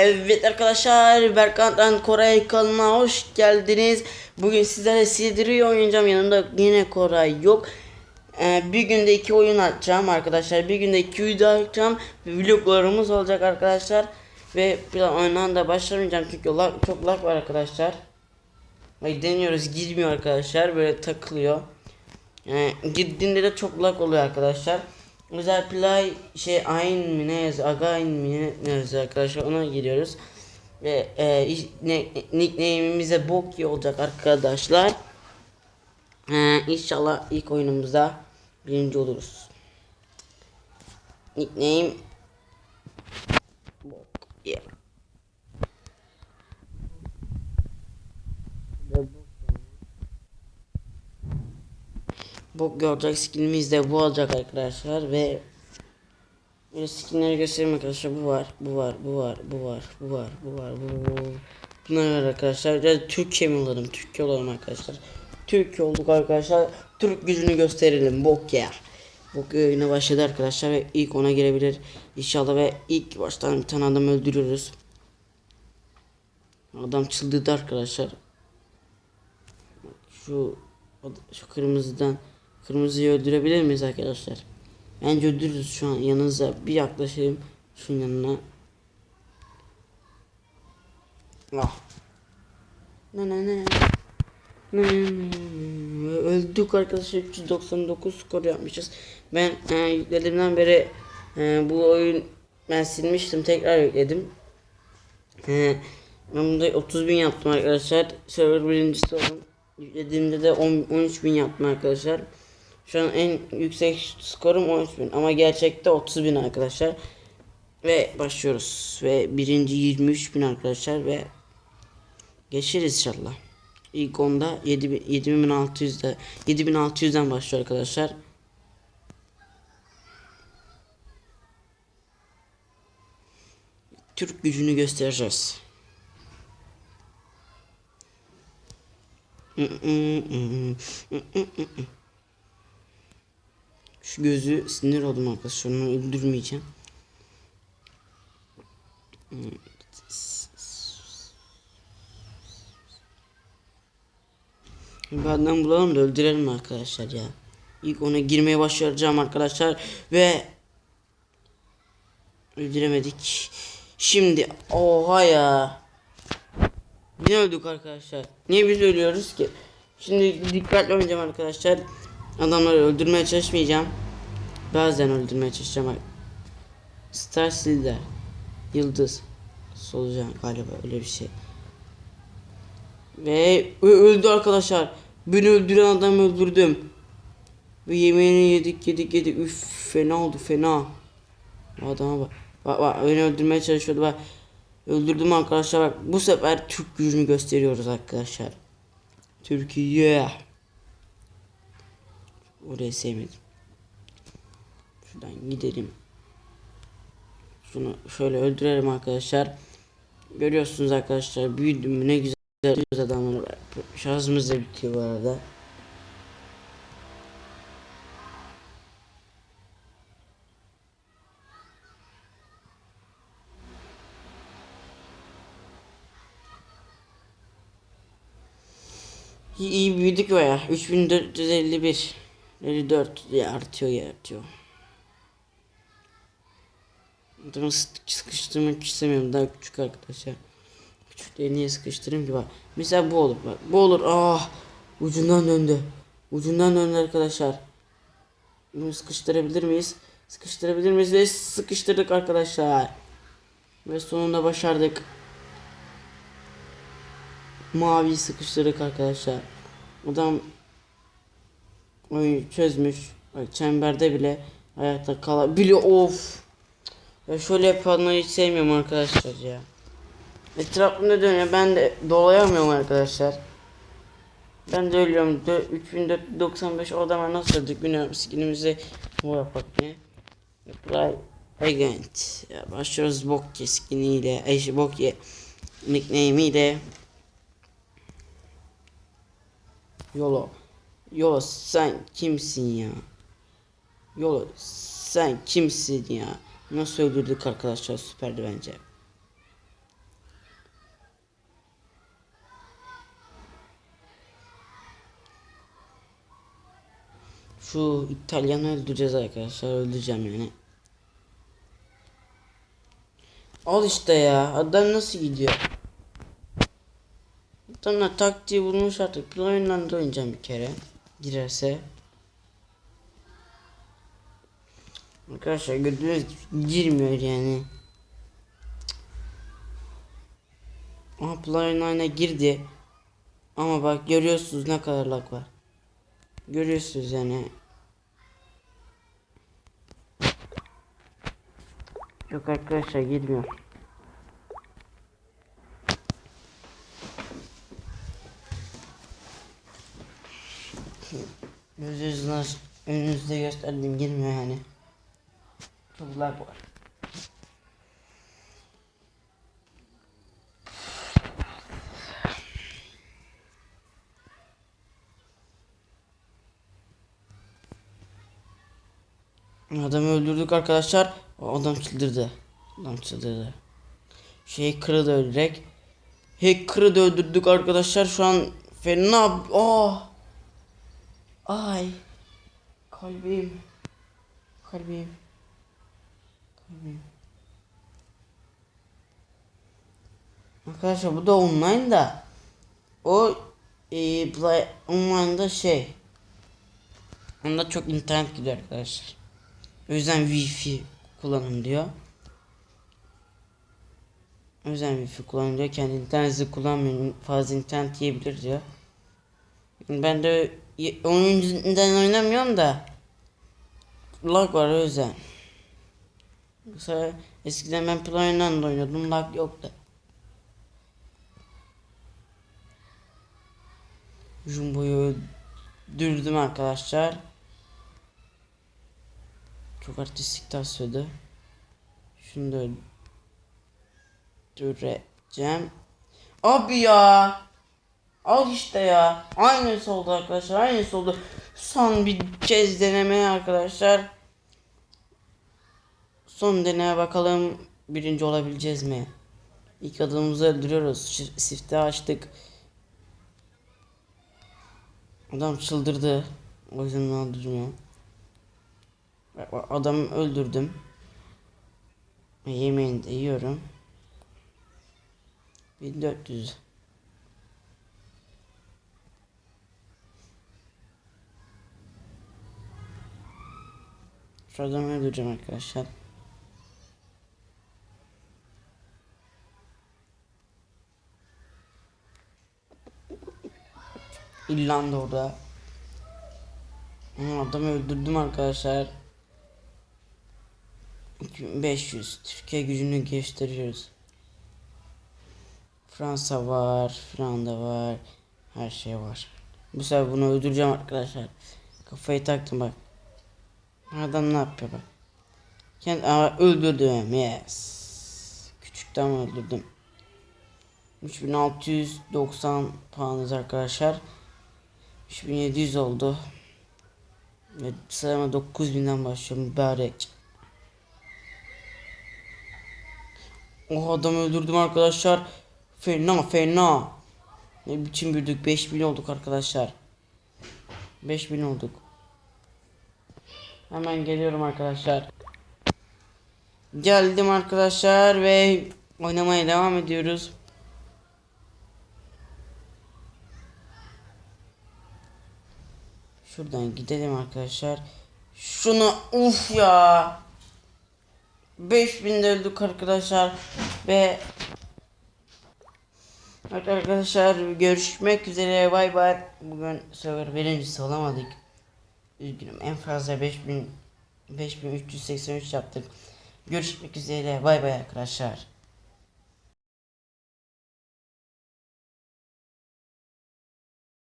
Evet arkadaşlar Berkant'tan Koray kanalına hoş geldiniz. Bugün sizlerle Sildir'i oynayacağım. Yanımda yine Koray yok. Ee, bir günde iki oyun açacağım arkadaşlar. Bir günde iki video açacağım. Ve vloglarımız olacak arkadaşlar. Ve bir oyundan da başlamayacağım çünkü lag, çok lag var arkadaşlar. Ay deniyoruz girmiyor arkadaşlar. Böyle takılıyor. Yani gittiğinde de çok lag oluyor arkadaşlar. Özel play şey ayn mi ne yazıyor? Again mi ne, yazıyor arkadaşlar ona giriyoruz. Ve e, ne, nickname'imize bok olacak arkadaşlar. E, inşallah ilk oyunumuzda birinci oluruz. Nickname bok yeah. Bok görecek skinimiz de bu olacak arkadaşlar ve Böyle skinleri göstereyim arkadaşlar. Bu var, bu var, bu var, bu var, bu var, bu var, bu bu. Bunlar var arkadaşlar. Ya Türkiye mi olalım? Türkiye olalım arkadaşlar. Türkiye olduk arkadaşlar. Türk gücünü gösterelim. Bok ya. Bok yayına başladı arkadaşlar ve ilk ona girebilir inşallah ve ilk baştan bir tane adam öldürüyoruz. Adam çıldırdı arkadaşlar. Şu şu kırmızıdan kırmızıyı öldürebilir miyiz arkadaşlar? Bence öldürürüz şu an yanınıza bir yaklaşayım şunun yanına. Ah. Ne ne ne. Ne, ne, ne. Öldük arkadaşlar 399 skor yapmışız. Ben e, yüklediğimden beri e, bu oyun ben silmiştim tekrar yükledim. E, ben bunda 30 bin yaptım arkadaşlar. Server birincisi oldum. Yüklediğimde de 10, 13 bin yaptım arkadaşlar. Şu an en yüksek skorum 13.000 ama gerçekte 30.000 arkadaşlar. Ve başlıyoruz. Ve birinci 23.000 arkadaşlar ve geçeriz inşallah. İlk onda 7600'de 7600'den başlıyor arkadaşlar. Türk gücünü göstereceğiz. Şu gözü sinir oldum arkadaşlar. Onu öldürmeyeceğim. Benden bulalım da öldürelim arkadaşlar ya. İlk ona girmeye başlayacağım arkadaşlar ve öldüremedik. Şimdi oha ya. Niye öldük arkadaşlar? Niye biz ölüyoruz ki? Şimdi dikkatli oynayacağım arkadaşlar. Adamları öldürmeye çalışmayacağım. Bazen öldürmeye çalışacağım. Star Silver. Yıldız. Solucan galiba öyle bir şey. Ve öldü arkadaşlar. Beni öldüren adamı öldürdüm. Ve yemeğini yedik yedik yedik. Üf fena oldu fena. Adama bak. Bak bak beni öldürmeye çalışıyordu bak. Öldürdüm arkadaşlar bak. Bu sefer Türk gücünü gösteriyoruz arkadaşlar. Türkiye. Orayı sevmedim. Şuradan gidelim. Şunu şöyle öldürelim arkadaşlar. Görüyorsunuz arkadaşlar büyüdüm mü ne güzel öldürüyoruz adamları. Şarjımız da bitiyor bu arada. İyi büyüdük baya. 3451. 54 diye artıyor ya artıyor. Adamı sık- sıkıştırmak istemiyorum daha küçük arkadaşlar. Küçükleri niye sıkıştırayım ki bak. Mesela bu olur bak. Bu olur. Ah ucundan döndü. Ucundan döndü arkadaşlar. Bunu sıkıştırabilir miyiz? Sıkıştırabilir miyiz? Ve sıkıştırdık arkadaşlar. Ve sonunda başardık. Mavi sıkıştırdık arkadaşlar. Adam oyunu çözmüş. Çemberde bile ayakta kalabiliyor. Of. Ya şöyle yapanları hiç sevmiyorum arkadaşlar ya. Etrafımda dönüyor. Ben de dolayamıyorum arkadaşlar. Ben de ölüyorum. Dö- 3495 o adama nasıl öldük bilmiyorum. Skinimizi bu yapak ne? Play Agent. Ya başlıyoruz Bokye skiniyle. Ay Bokye nickname'iyle. Yolo. Yolo sen kimsin ya? Yolo sen kimsin ya? Nasıl öldürdük arkadaşlar süperdi bence. Şu İtalyanı öldüreceğiz arkadaşlar öldüreceğim yani. Al işte ya adam nasıl gidiyor? Adamla taktiği bulmuş artık. Bir oyundan oynayacağım bir kere. Girerse. Arkadaşlar gördüğünüz gibi girmiyor yani. Aha Play 9'a girdi. Ama bak görüyorsunuz ne kadar lag var. Görüyorsunuz yani. Yok arkadaşlar girmiyor. Gösterdim girmiyor yani. Lag var. Adamı öldürdük arkadaşlar. Adam çıldırdı. Adam çıldırdı. Şey kırıldı öldürerek. Hacker'ı da öldürdük arkadaşlar. Şu an fena... Oh! Ay! Kalbim. Kalbim. Kalbim. Arkadaşlar bu da online da. O e, play, online'da şey. Onda çok internet gidiyor arkadaşlar. O yüzden wifi kullanın diyor. O yüzden wifi kullanın diyor. Kendi internetinizi kullanmayın. Fazla internet yiyebilir diyor. Ben de onun yüzünden oynamıyorum da. Lag var o yüzden. Mesela eskiden ben Play'den de oynuyordum. Lag yoktu. Jumbo'yu öldürdüm arkadaşlar. Çok artistik tasladı. Şunu da öldüreceğim. Abi ya. Al işte ya. Aynısı oldu arkadaşlar. Aynısı oldu. Son bir kez deneme arkadaşlar. Son deneye bakalım. Birinci olabileceğiz mi? İlk adımımızı öldürüyoruz. Sifte açtık. Adam çıldırdı. O yüzden öldürmüyor. Adamı öldürdüm. Yemeğini de yiyorum. 1400. Şu adamı öldüreceğim arkadaşlar. İrlanda orada. Adamı öldürdüm arkadaşlar. 2500 Türkiye gücünü gösteriyoruz. Fransa var, Fransa var, her şey var. Bu sefer bunu öldüreceğim arkadaşlar. Kafayı taktım bak. Adam ne yapıyor bak. Kendi Aa, öldürdüm. Yes. Küçükten öldürdüm. 3690 puanız arkadaşlar. 3700 oldu. Ve sıralama 9000'den başlıyorum. Mübarek. O adamı öldürdüm arkadaşlar. Fena fena. Ne biçim büyüdük. 5000 olduk arkadaşlar. 5000 olduk. Hemen geliyorum arkadaşlar. Geldim arkadaşlar ve oynamaya devam ediyoruz. Şuradan gidelim arkadaşlar. Şunu uf ya. 5000 de öldük arkadaşlar ve Evet arkadaşlar görüşmek üzere bay bay. Bugün server birincisi olamadık. Üzgünüm en fazla 5000 5383 yaptık. Görüşmek üzere bay bay arkadaşlar.